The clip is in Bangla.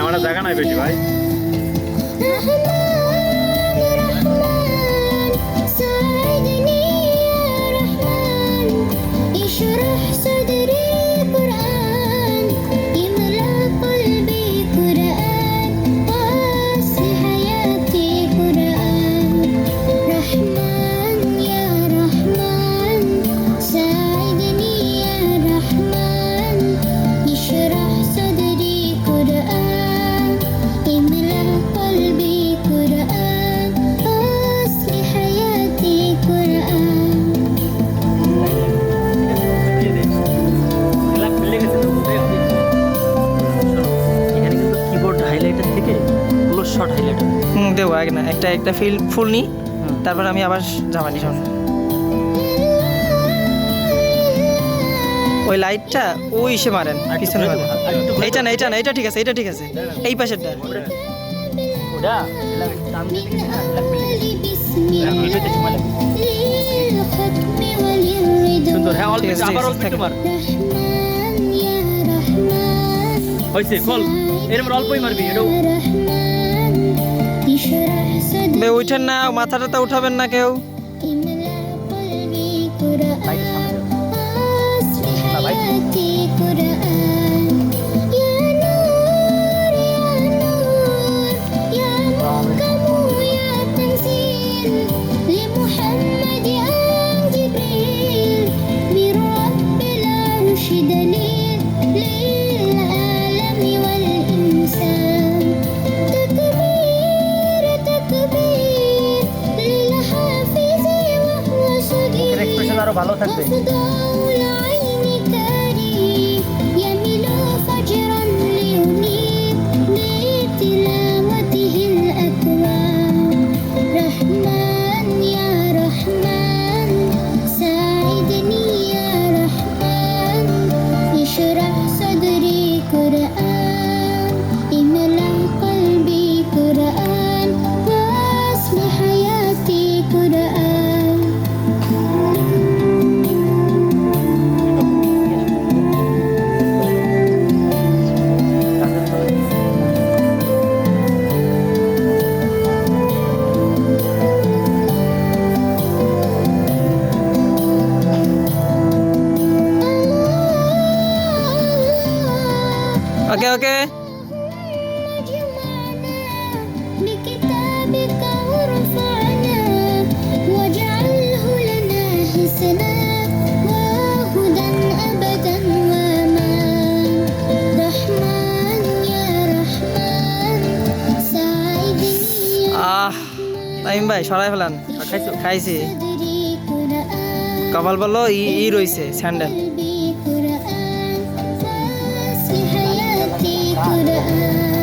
আমার জায়গা নাই বেশি ভাই। শর্ট হাইলাইট হুম দেবো এক না একটা একটা ফিল ফুল নিই তারপর আমি আবার জামা নিই সামনে ওই লাইটটা ওই সে মারেন পিছনে এইটা না এইটা না এইটা ঠিক আছে এইটা ঠিক আছে। এই পাশেরটা। সুন্দর হ্যাঁ হয়েছে খোল। এরকম অল্পই মারবি এটাও বে উঠেন না মাথাটা উঠাবেন না কেউ। ভাই ভালো থাকবে। ওকে ওকে আহ তাইম ভাই সরাই ফেলান। খাইছি? কপাল বলল ই রইছে স্যান্ডেল। could I?